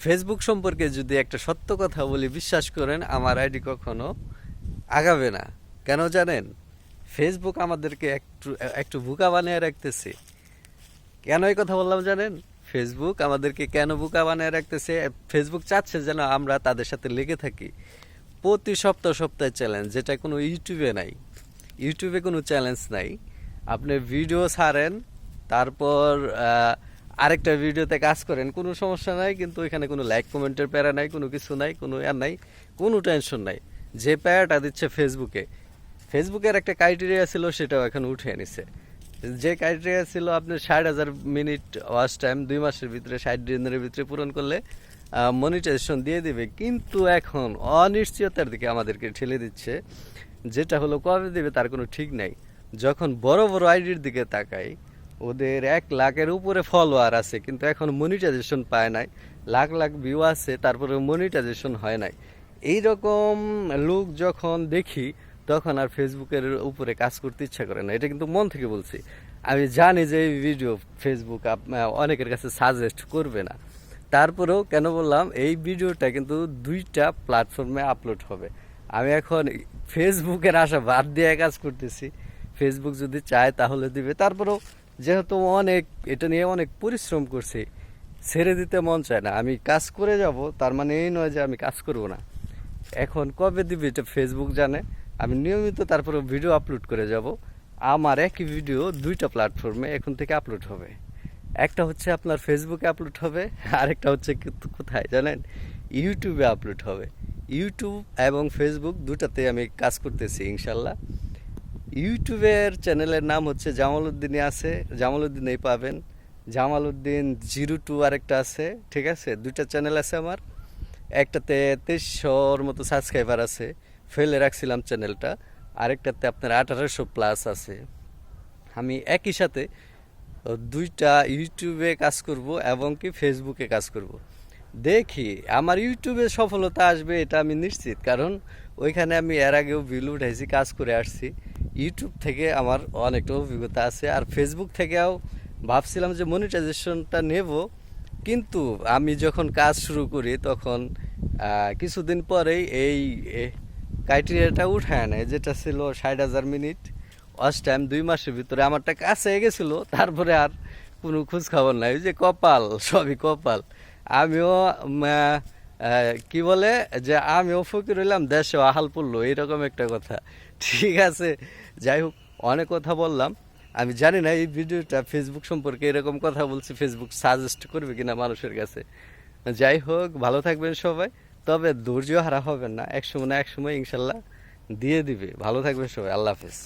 Facebook সম্পর্কে যদি একটা সত্য কথা বলি, বিশ্বাস করেন, আমার আইডি কখনো আগাবে না। কেন জানেন? ফেসবুক আমাদেরকে একটু একটু বোকা বানিয়ে রাখতেছে। কেন এই কথা বললাম জানেন? ফেসবুক আমাদেরকে কেন বোকা বানিয়ে রাখতেছে? ফেসবুক চাচ্ছে যেন আমরা তাদের সাথে লেগে থাকি। প্রতি সপ্তাহ, সপ্তাহে চ্যালেঞ্জ যেটা কোনো ইউটিউবে নাই। ইউটিউবে কোনো চ্যালেঞ্জ নাই। আপনি ভিডিও ছাড়েন, তারপর আরেকটা ভিডিওতে কাজ করেন, কোনো সমস্যা নাই, কিন্তু এখানে কোনো লাইক কমেন্টের প্যারা নাই, কোনো কিছু নাই, কোনো আর নাই, কোনো টেনশন নাই। যে প্যারাটা দিচ্ছে ফেসবুকে ফেসবুকের একটা ক্রাইটেরিয়া ছিল, সেটাও এখন উঠে নিছে। যে ক্রাইটেরিয়া ছিল আপনি ষাট হাজার মিনিট ওয়াচ টাইম দুই মাসের ভিতরে, ষাট দিনের ভিতরে পূরণ করলে মনিটাইজেশন দিয়ে দিবে। কিন্তু এখন অনিশ্চয়তার দিকে আমাদেরকে ঠেলে দিচ্ছে, যেটা হলো কবে দেবে তার কোনো ঠিক নাই। যখন বড় বড় আইডির দিকে তাকাই ওদের এক লাখের উপরে ফলোয়ার আছে, কিন্তু এখন মনিটাইজেশন পায় নাই। লাখ লাখ ভিউ আছে, তারপরে মনিটাইজেশন হয় নাই। এই রকম লোক যখন দেখি, তখন আর ফেসবুকের উপরে কাজ করতে ইচ্ছা করে না। এটা কিন্তু মন থেকে বলছি। আমি জানি যে এই ভিডিও ফেসবুক অনেকের কাছে সাজেস্ট করবে না। তারপরেও কেন বললাম, এই ভিডিওটা কিন্তু দুইটা প্ল্যাটফর্মে আপলোড হবে। আমি এখন ফেসবুকের আশা বাদ দিয়ে কাজ করতেছি। ফেসবুক যদি চায় তাহলে দিবে। তারপরেও যেহেতু অনেক, এটা নিয়ে অনেক পরিশ্রম করছি, ছেড়ে দিতে মন চায় না। আমি কাজ করে যাব, তার মানে এই নয় যে আমি কাজ করব না। এখন কবে দিবে এটা ফেসবুক জানে। আমি নিয়মিত তারপরে ভিডিও আপলোড করে যাব। আমার একই ভিডিও দুইটা প্ল্যাটফর্মে এখন থেকে আপলোড হবে। একটা হচ্ছে আপনার ফেসবুকে আপলোড হবে আরেকটা হচ্ছে কোথায় জানেন? ইউটিউবে আপলোড হবে। ইউটিউব এবং ফেসবুক দুটাতে আমি কাজ করতেছি, ইনশাল্লাহ। ইউটিউবের চ্যানেলের নাম হচ্ছে জামালউদ্দিনই আছে জামালউদ্দিনেই পাবেন। জামালউদ্দিন জিরো টু আরেকটা আছে, ঠিক আছে? দুইটা চ্যানেল আছে আমার। একটাতে তেইশশোর মতো সাবস্ক্রাইবার আছে, ফেলে রাখছিলাম চ্যানেলটা। আরেকটাতে আপনার আঠারোশো প্লাস আছে। আমি একই সাথে দুইটা ইউটিউবে কাজ করব এবং কি ফেসবুকে কাজ করব। দেখি, আমার ইউটিউবে সফলতা আসবে, এটা আমি নিশ্চিত। কারণ ওইখানে আমি এর আগেও বিল উঠাইছি, কাজ করে আসছি। ইউটিউব থেকে আমার অনেকটা অভিজ্ঞতা আছে আর ফেসবুক থেকেও ভাবছিলাম যে মনিটাইজেশনটা নেব। কিন্তু আমি যখন কাজ শুরু করি তখন কিছুদিন পরেই এই ক্রাইটেরিয়াটা উঠায় নেয় যেটা ছিল ষাট হাজার মিনিট। ওয়াচ টাইম দুই মাসের ভিতরে আমারটা কাছে গেছিল, তারপরে আর কোনো খোঁজ খবর নাই যে কপাল, সবই কপাল। আমিও কি বলে যে আমিও ফকির হইলাম দেশে আহাল পড়ল, এইরকম একটা কথা। ঠিক আছে, যাই হোক, অনেক কথা বললাম। আমি জানি না এই ভিডিওটা ফেসবুক সম্পর্কে এরকম কথা বলছি ফেসবুক সাজেস্ট করবে কিনা মানুষের কাছে। যাই হোক, ভালো থাকবেন সবাই, তবে ধৈর্য হারা হবেন না। এক সময় না এক সময় ইনশাল্লাহ দিয়ে দিবে। ভালো থাকবেন সবাই, আল্লাহ হাফেজ।